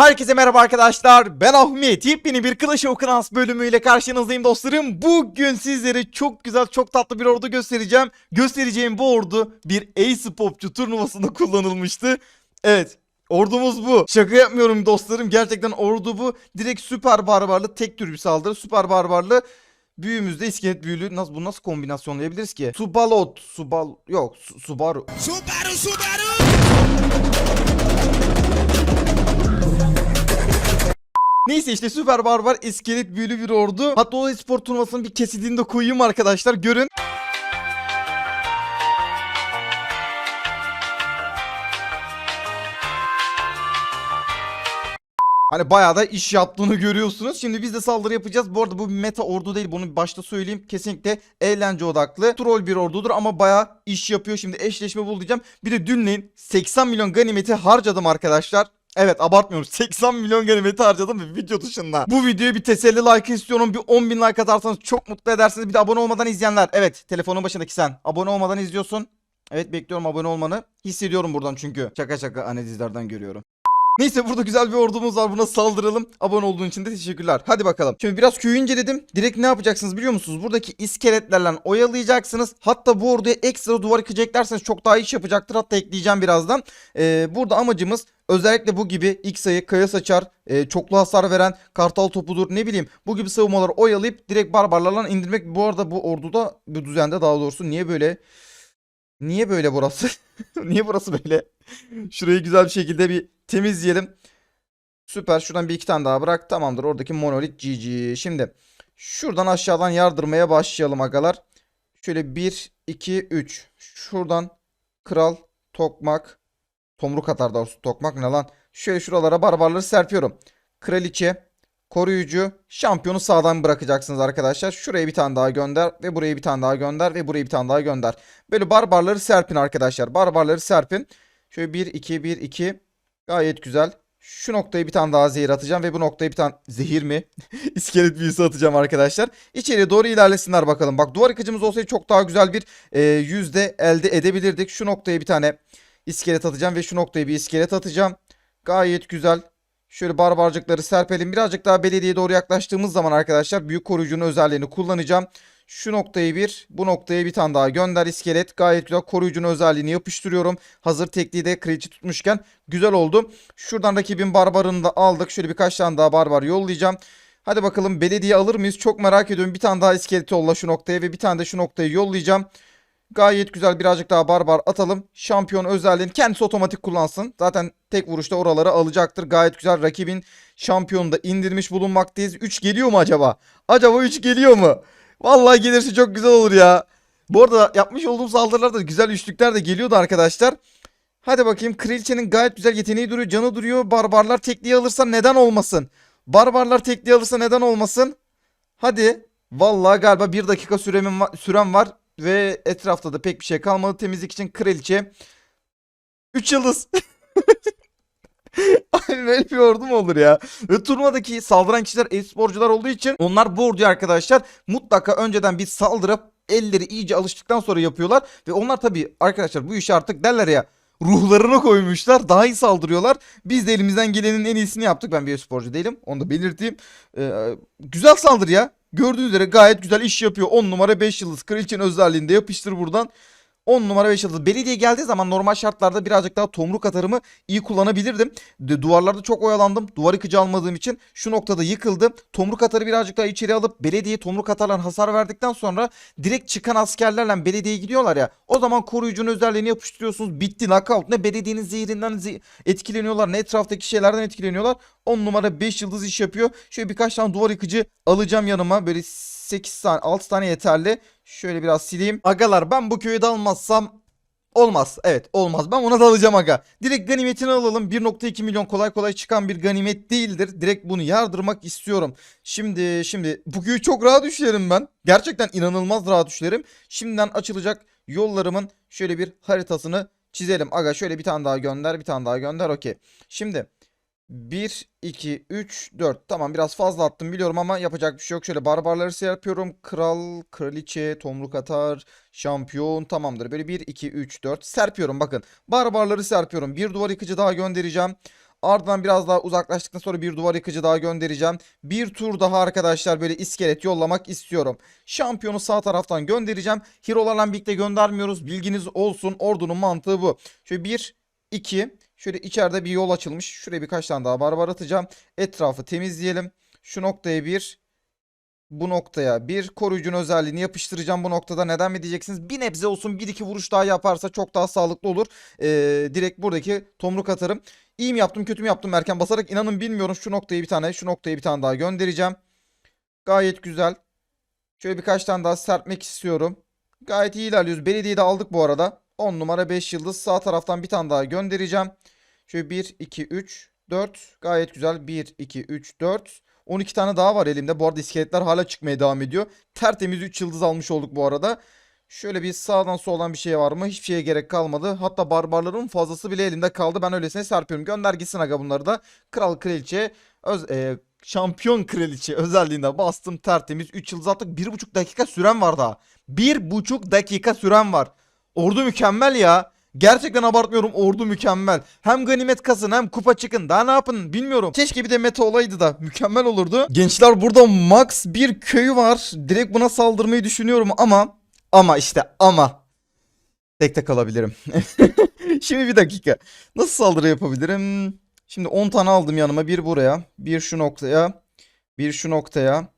Herkese merhaba arkadaşlar. Ben Ahmet. Yepyeni bir Clash of Clans bölümüyle karşınızdayım dostlarım. Bugün sizlere çok güzel, çok tatlı bir ordu göstereceğim. Göstereceğim bu ordu bir Ace Popçu turnuvasında kullanılmıştı. Evet. Ordumuz bu. Şaka yapmıyorum dostlarım. Gerçekten ordu bu. Direkt süper barbarlı tek tür bir saldırı. Süper barbarlı büyümüzde iskelet büyülü. Nasıl, bunu nasıl kombinasyonlayabiliriz ki? Subalot. Subal... Yok. Su, Subaru. Subaru Subaru Neyse işte süper barbar iskelet büyülü bir ordu. Hatta o spor turnuvasının bir kesidini de koyayım arkadaşlar görün. Hani bayağı da iş yaptığını görüyorsunuz. Şimdi biz de saldırı yapacağız. Bu arada bu meta ordu değil. Bunu başta söyleyeyim. Kesinlikle eğlence odaklı. Troll bir ordudur ama bayağı iş yapıyor. Şimdi eşleşme bul diyeceğim. Bir de dünleyin 80 milyon ganimeti harcadım arkadaşlar. Evet abartmıyorum 80 milyon ganimeti harcadım ve video dışında. Bu videoya bir teselli like istiyorum. Bir 10 bin like atarsanız çok mutlu edersiniz. Bir de abone olmadan izleyenler. Evet telefonun başındaki sen. Abone olmadan izliyorsun. Evet bekliyorum abone olmanı. Hissediyorum buradan çünkü. Şaka şaka analizlerden görüyorum. Neyse burada güzel bir ordumuz var. Buna saldıralım. Abone olduğun için de teşekkürler. Hadi bakalım. Şimdi biraz köyü inceledim. Direkt ne yapacaksınız biliyor musunuz? Buradaki iskeletlerle oyalayacaksınız. Hatta bu orduya ekstra duvar yıkacaklarsanız çok daha iş yapacaktır. Hatta ekleyeceğim birazdan. Ee, burada amacımız özellikle bu gibi X sayı, kaya saçar, e, çoklu hasar veren kartal topudur ne bileyim bu gibi savunmaları oyalayıp direkt barbarlarla indirmek. Bu arada bu orduda bu düzende daha doğrusu niye böyle Niye böyle burası? Niye burası böyle? Şurayı güzel bir şekilde bir temizleyelim. Süper. Şuradan bir iki tane daha bırak. Tamamdır. Oradaki monolit GG. Şimdi şuradan aşağıdan yardırmaya başlayalım agalar. Şöyle 1, 2, 3. Şuradan kral, tokmak, tomruk atar doğrusu. Tokmak ne lan? Şöyle şuralara barbarları serpiyorum. Kraliçe, koruyucu, şampiyonu sağdan bırakacaksınız arkadaşlar. Şuraya bir tane daha gönder ve buraya bir tane daha gönder ve buraya bir tane daha gönder. Böyle barbarları serpin arkadaşlar. Barbarları serpin. Şöyle 1 2 1 2 gayet güzel. Şu noktayı bir tane daha zehir atacağım ve bu noktayı bir tane zehir mi? İskelet büyüsü atacağım arkadaşlar. İçeriye doğru ilerlesinler bakalım. Bak duvar yıkıcımız olsaydı çok daha güzel bir e, yüzde elde edebilirdik. Şu noktaya bir tane iskelet atacağım ve şu noktaya bir iskelet atacağım. Gayet güzel. Şöyle barbarcıkları serpelim. Birazcık daha belediyeye doğru yaklaştığımız zaman arkadaşlar büyük koruyucunun özelliğini kullanacağım. Şu noktayı bir, bu noktaya bir tane daha gönder iskelet. Gayet güzel koruyucunun özelliğini yapıştırıyorum. Hazır tekliği de kraliçe tutmuşken güzel oldu. Şuradan rakibin barbarını da aldık. Şöyle birkaç tane daha barbar yollayacağım. Hadi bakalım belediye alır mıyız? Çok merak ediyorum. Bir tane daha iskeleti yolla şu noktaya ve bir tane de şu noktayı yollayacağım. Gayet güzel birazcık daha barbar atalım. Şampiyon özelliğini kendisi otomatik kullansın. Zaten tek vuruşta oraları alacaktır. Gayet güzel rakibin şampiyonu da indirmiş bulunmaktayız. 3 geliyor mu acaba? Acaba 3 geliyor mu? Vallahi gelirse çok güzel olur ya. Bu arada yapmış olduğum saldırılarda güzel üçlükler de geliyordu arkadaşlar. Hadi bakayım kraliçenin gayet güzel yeteneği duruyor. Canı duruyor. Barbarlar tekliği alırsa neden olmasın? Barbarlar tekliği alırsa neden olmasın? Hadi. Vallahi galiba bir dakika süremim va- sürem var. Ve etrafta da pek bir şey kalmadı. Temizlik için kraliçe. 3 yıldız. Ay böyle bir ordu mu olur ya? Ve turnuvadaki saldıran kişiler e-sporcular olduğu için onlar bu orduyu arkadaşlar mutlaka önceden bir saldırıp elleri iyice alıştıktan sonra yapıyorlar. Ve onlar tabii arkadaşlar bu işi artık derler ya ruhlarına koymuşlar. Daha iyi saldırıyorlar. Biz de elimizden gelenin en iyisini yaptık. Ben bir sporcu değilim. Onu da belirteyim. Ee, güzel saldırı ya. Gördüğünüz üzere gayet güzel iş yapıyor. 10 numara 5 yıldız. Kraliçenin özelliğinde yapıştır buradan. 10 numara 5 yıldız. Belediye geldiği zaman normal şartlarda birazcık daha tomruk atarımı iyi kullanabilirdim. Duvarlarda çok oyalandım. Duvar yıkıcı almadığım için şu noktada yıkıldı. Tomruk atarı birazcık daha içeri alıp belediyeye tomruk atarla hasar verdikten sonra direkt çıkan askerlerle belediyeye gidiyorlar ya. O zaman koruyucunun özelliğini yapıştırıyorsunuz. Bitti knockout. Ne belediyenin zehrinden ze- etkileniyorlar ne etraftaki şeylerden etkileniyorlar. 10 numara 5 yıldız iş yapıyor. Şöyle birkaç tane duvar yıkıcı alacağım yanıma. Böyle 8 tane 6 tane yeterli. Şöyle biraz sileyim. Agalar ben bu köyü dalmazsam olmaz. Evet olmaz. Ben ona dalacağım aga. Direkt ganimetini alalım. 1.2 milyon kolay kolay çıkan bir ganimet değildir. Direkt bunu yardırmak istiyorum. Şimdi şimdi bu köyü çok rahat düşlerim ben. Gerçekten inanılmaz rahat düşlerim. Şimdiden açılacak yollarımın şöyle bir haritasını çizelim. Aga şöyle bir tane daha gönder bir tane daha gönder okey. Şimdi 1, 2, 3, 4. Tamam biraz fazla attım biliyorum ama yapacak bir şey yok. Şöyle barbarları şey yapıyorum. Kral, kraliçe, tomruk atar, şampiyon tamamdır. Böyle 1, 2, 3, 4 serpiyorum bakın. Barbarları serpiyorum. Bir duvar yıkıcı daha göndereceğim. Ardından biraz daha uzaklaştıktan sonra bir duvar yıkıcı daha göndereceğim. Bir tur daha arkadaşlar böyle iskelet yollamak istiyorum. Şampiyonu sağ taraftan göndereceğim. Hero'larla birlikte göndermiyoruz. Bilginiz olsun. Ordunun mantığı bu. Şöyle bir, iki. Şöyle içeride bir yol açılmış. Şuraya birkaç tane daha barbar atacağım. Etrafı temizleyelim. Şu noktaya bir, bu noktaya bir koruyucunun özelliğini yapıştıracağım bu noktada. Neden mi diyeceksiniz? Bir nebze olsun bir iki vuruş daha yaparsa çok daha sağlıklı olur. Ee, direkt buradaki tomruk atarım. İyi mi yaptım kötü mü yaptım erken basarak inanın bilmiyorum. Şu noktayı bir tane şu noktayı bir tane daha göndereceğim. Gayet güzel. Şöyle birkaç tane daha serpmek istiyorum. Gayet iyi ilerliyoruz. Belediyeyi de aldık bu arada. 10 numara 5 yıldız. Sağ taraftan bir tane daha göndereceğim. Şöyle 1, 2, 3, 4. Gayet güzel. 1, 2, 3, 4. 12 tane daha var elimde. Bu arada iskeletler hala çıkmaya devam ediyor. Tertemiz 3 yıldız almış olduk bu arada. Şöyle bir sağdan soldan bir şey var mı? Hiçbir şeye gerek kalmadı. Hatta barbarların fazlası bile elimde kaldı. Ben öylesine serpiyorum. Gönder gitsin aga bunları da. Kral kraliçe öz, e, şampiyon kraliçe özelliğinde bastım tertemiz 3 yıldız attık. 1,5 dakika süren var daha. 1,5 dakika süren var. Ordu mükemmel ya. Gerçekten abartmıyorum ordu mükemmel. Hem ganimet kasın hem kupa çıkın. Daha ne yapın bilmiyorum. Keşke bir de meta olaydı da mükemmel olurdu. Gençler burada max bir köyü var. Direkt buna saldırmayı düşünüyorum ama ama işte ama tek tek alabilirim. Şimdi bir dakika. Nasıl saldırı yapabilirim? Şimdi 10 tane aldım yanıma. Bir buraya, bir şu noktaya, bir şu noktaya.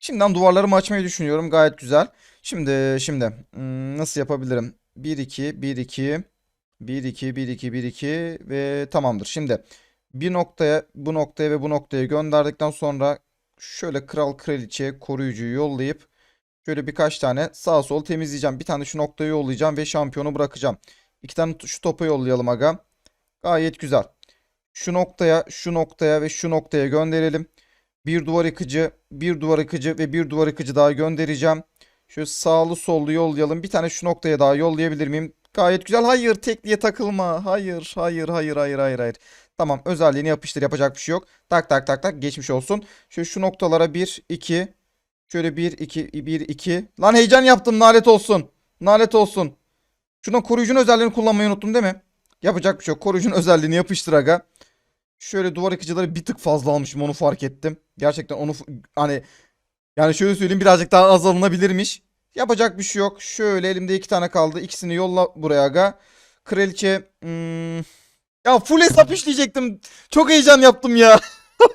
Şimdiden duvarlarımı açmayı düşünüyorum. Gayet güzel. Şimdi şimdi hmm, nasıl yapabilirim? 1 2 1 2 1 2 1 2 1 2 ve tamamdır. Şimdi bir noktaya bu noktaya ve bu noktaya gönderdikten sonra şöyle kral kraliçe koruyucuyu yollayıp şöyle birkaç tane sağ sol temizleyeceğim. Bir tane şu noktaya yollayacağım ve şampiyonu bırakacağım. İki tane şu topa yollayalım aga. Gayet güzel. Şu noktaya, şu noktaya ve şu noktaya gönderelim. Bir duvar yıkıcı, bir duvar yıkıcı ve bir duvar yıkıcı daha göndereceğim. Şöyle sağlı sollu yollayalım. Bir tane şu noktaya daha yollayabilir miyim? Gayet güzel. Hayır tekliğe takılma. Hayır, hayır, hayır, hayır, hayır, hayır. Tamam özelliğini yapıştır. Yapacak bir şey yok. Tak tak tak tak geçmiş olsun. Şöyle şu noktalara 1, 2. Şöyle 1, 2, 1, 2. Lan heyecan yaptım. Nalet olsun. Nalet olsun. Şuradan koruyucunun özelliğini kullanmayı unuttum değil mi? Yapacak bir şey yok. Koruyucunun özelliğini yapıştır aga. Şöyle duvar yıkıcıları bir tık fazla almışım onu fark ettim. Gerçekten onu hani yani şöyle söyleyeyim birazcık daha az alınabilirmiş. Yapacak bir şey yok. Şöyle elimde iki tane kaldı. İkisini yolla buraya aga. Kraliçe hmm, ya full hesap işleyecektim. Çok heyecan yaptım ya.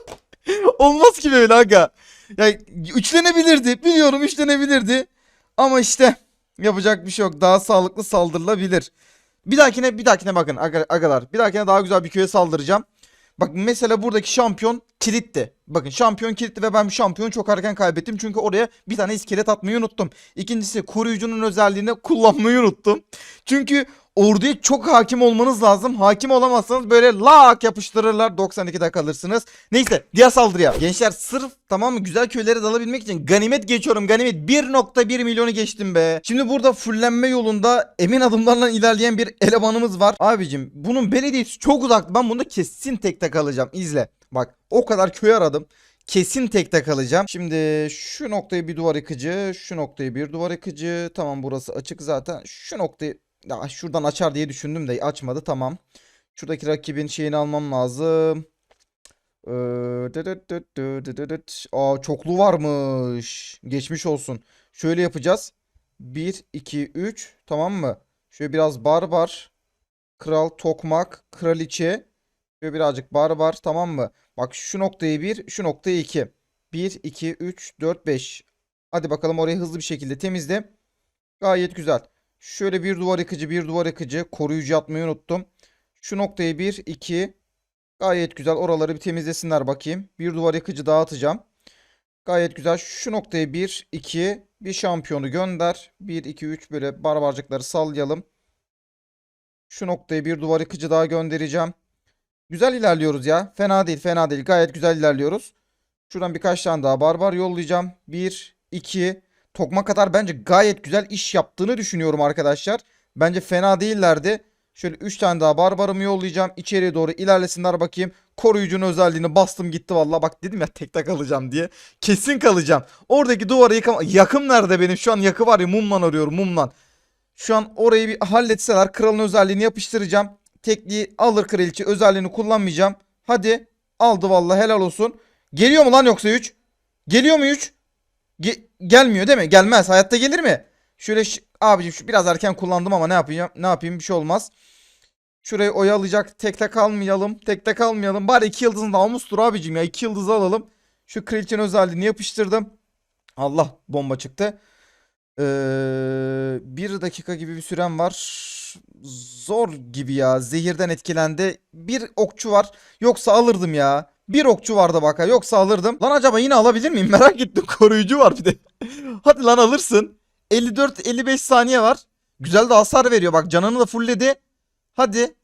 Olmaz ki böyle aga. Ya üçlenebilirdi. Biliyorum üçlenebilirdi. Ama işte yapacak bir şey yok. Daha sağlıklı saldırılabilir. Bir dahakine bir dahakine bakın aga- agalar. Bir dahakine daha güzel bir köye saldıracağım. Bak mesela buradaki şampiyon kilitti. Bakın şampiyon kilitti ve ben bu şampiyonu çok erken kaybettim. Çünkü oraya bir tane iskelet atmayı unuttum. İkincisi koruyucunun özelliğini kullanmayı unuttum. Çünkü orduya çok hakim olmanız lazım. Hakim olamazsanız böyle lak yapıştırırlar. 92'de kalırsınız. Neyse diğer saldırıya. Gençler sırf tamam mı güzel köylere dalabilmek için ganimet geçiyorum. Ganimet 1.1 milyonu geçtim be. Şimdi burada fullenme yolunda emin adımlarla ilerleyen bir elemanımız var. Abicim bunun belediyesi çok uzak. Ben bunda kesin tek tek alacağım. İzle. Bak o kadar köy aradım. Kesin tek tek alacağım. Şimdi şu noktayı bir duvar yıkıcı. Şu noktayı bir duvar yıkıcı. Tamam burası açık zaten. Şu noktayı ya şuradan açar diye düşündüm de açmadı tamam. Şuradaki rakibin şeyini almam lazım. Ee. Aa çoklu varmış. Geçmiş olsun. Şöyle yapacağız. 1 2 3 tamam mı? Şöyle biraz barbar. Kral tokmak, kraliçe. Birazcık barbar tamam mı? Bak şu noktayı 1, şu noktayı 2. 1 2 3 4 5. Hadi bakalım orayı hızlı bir şekilde temizle. Gayet güzel. Şöyle bir duvar yıkıcı, bir duvar yıkıcı. Koruyucu atmayı unuttum. Şu noktayı 1, 2. Gayet güzel. Oraları bir temizlesinler bakayım. Bir duvar yıkıcı daha atacağım. Gayet güzel. Şu noktayı 1, 2. Bir şampiyonu gönder. 1, 2, 3 böyle barbarcıkları sallayalım. Şu noktayı bir duvar yıkıcı daha göndereceğim. Güzel ilerliyoruz ya. Fena değil, fena değil. Gayet güzel ilerliyoruz. Şuradan birkaç tane daha barbar yollayacağım. 1, 2. Tokma kadar bence gayet güzel iş yaptığını düşünüyorum arkadaşlar. Bence fena değillerdi. Şöyle 3 tane daha barbarımı yollayacağım. İçeriye doğru ilerlesinler bakayım. Koruyucunun özelliğini bastım gitti valla. Bak dedim ya tek tek kalacağım diye. Kesin kalacağım. Oradaki duvarı yıkama... Yakım nerede benim? Şu an yakı var ya mumlan arıyorum mumlan. Şu an orayı bir halletseler kralın özelliğini yapıştıracağım. Tekliği alır kraliçe özelliğini kullanmayacağım. Hadi. Aldı vallahi helal olsun. Geliyor mu lan yoksa 3? Geliyor mu 3? gelmiyor değil mi? Gelmez. Hayatta gelir mi? Şöyle abicim şu biraz erken kullandım ama ne yapayım? Ne yapayım? Bir şey olmaz. Şurayı oyalayacak. Tekte kalmayalım. Tekte kalmayalım. Bari 2 yıldızın namustur abicim ya. 2 yıldızı alalım. Şu kraliçenin özelliğini yapıştırdım. Allah bomba çıktı. Ee, bir dakika gibi bir sürem var. Zor gibi ya. Zehirden etkilendi. Bir okçu var. Yoksa alırdım ya. Bir okçu vardı baka. Yoksa alırdım. Lan acaba yine alabilir miyim? Merak ettim. Koruyucu var bir de. Hadi lan alırsın. 54-55 saniye var. Güzel de hasar veriyor. Bak canını da fullledi. Hadi.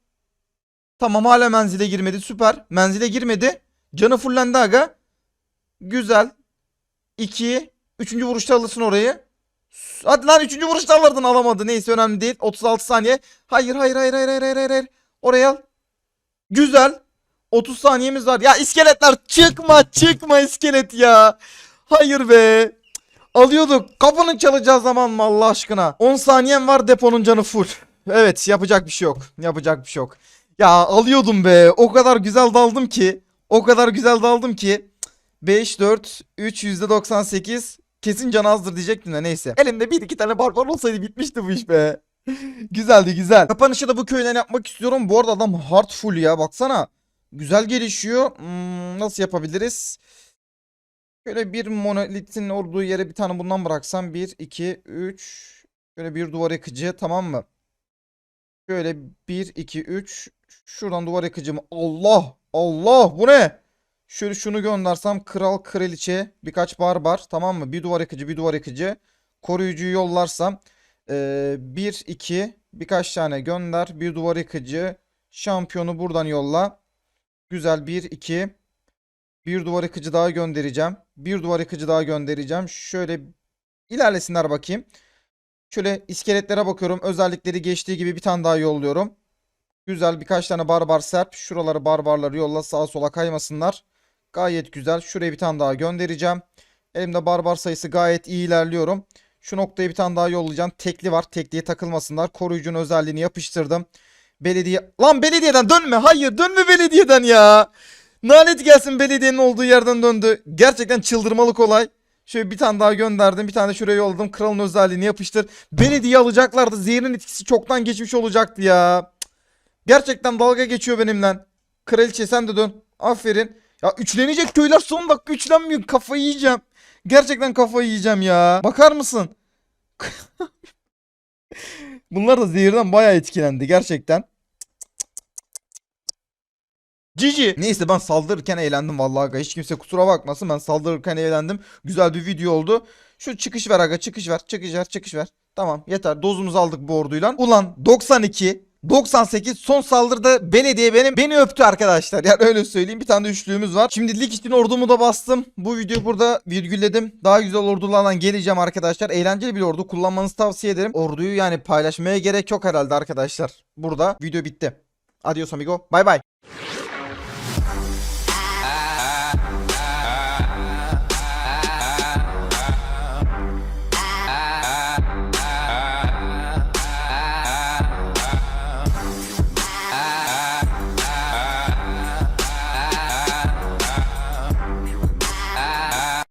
Tamam hala menzile girmedi. Süper. Menzile girmedi. Canı fullendi aga. Güzel. 2. Üçüncü vuruşta alırsın orayı. Hadi lan üçüncü vuruşta alırdın alamadı. Neyse önemli değil. 36 saniye. Hayır hayır hayır hayır hayır hayır. Oraya al. Güzel. 30 saniyemiz var. Ya iskeletler çıkma çıkma iskelet ya. Hayır be. Alıyorduk. Kapını çalacağız zaman mı Allah aşkına? 10 saniyem var deponun canı full. Evet yapacak bir şey yok. Yapacak bir şey yok. Ya alıyordum be. O kadar güzel daldım ki. O kadar güzel daldım ki. 5, 4, 3, %98. Kesin can azdır diyecektim de neyse. Elimde bir iki tane barbar olsaydı bitmişti bu iş be. Güzeldi güzel. Kapanışı da bu köyden yapmak istiyorum. Bu arada adam hard full ya baksana. Güzel gelişiyor. Hmm, nasıl yapabiliriz? Şöyle bir monolitin olduğu yere bir tane bundan bıraksam. 1, 2, 3. Şöyle bir duvar yakıcı tamam mı? Şöyle 1, 2, 3. Şuradan duvar yakıcımı. Allah! Allah! Bu ne? Şöyle şunu göndersem kral kraliçe birkaç barbar tamam mı? Bir duvar yakıcı bir duvar yakıcı. Koruyucuyu yollarsam. Ee, 1, 2 birkaç tane gönder. Bir duvar yakıcı. Şampiyonu buradan yolla. Güzel 1, 2. Bir duvar yakıcı daha göndereceğim. Bir duvar yakıcı daha göndereceğim. Şöyle ilerlesinler bakayım. Şöyle iskeletlere bakıyorum. Özellikleri geçtiği gibi bir tane daha yolluyorum. Güzel birkaç tane barbar serp. Şuraları barbarları yolla sağa sola kaymasınlar. Gayet güzel. Şuraya bir tane daha göndereceğim. Elimde barbar sayısı gayet iyi ilerliyorum. Şu noktaya bir tane daha yollayacağım. Tekli var. Tekliye takılmasınlar. Koruyucunun özelliğini yapıştırdım. Belediye... Lan belediyeden dönme. Hayır dönme belediyeden ya. Nalet gelsin belediyenin olduğu yerden döndü. Gerçekten çıldırmalık olay. Şöyle bir tane daha gönderdim. Bir tane şuraya yolladım. Kralın özelliğini yapıştır. Belediye alacaklardı. Zehrin etkisi çoktan geçmiş olacaktı ya. Gerçekten dalga geçiyor benimle. Kraliçe sen de dön. Aferin. Ya üçlenecek köyler son dakika üçlenmiyor. Kafayı yiyeceğim. Gerçekten kafayı yiyeceğim ya. Bakar mısın? Bunlar da zehirden bayağı etkilendi gerçekten. Cici. Neyse ben saldırırken eğlendim vallahi aga. Hiç kimse kusura bakmasın. Ben saldırırken eğlendim. Güzel bir video oldu. Şu çıkış ver aga. Çıkış ver. Çıkış ver. Çıkış ver. Tamam yeter. Dozumuzu aldık bu orduyla. Ulan 92 98 son saldırıda belediye benim beni öptü arkadaşlar. Yani öyle söyleyeyim. Bir tane de üçlüğümüz var. Şimdi lig için ordumu da bastım. Bu videoyu burada virgülledim. Daha güzel ordularla geleceğim arkadaşlar. Eğlenceli bir ordu. Kullanmanızı tavsiye ederim. Orduyu yani paylaşmaya gerek yok herhalde arkadaşlar. Burada video bitti. Adios amigo. Bay bay.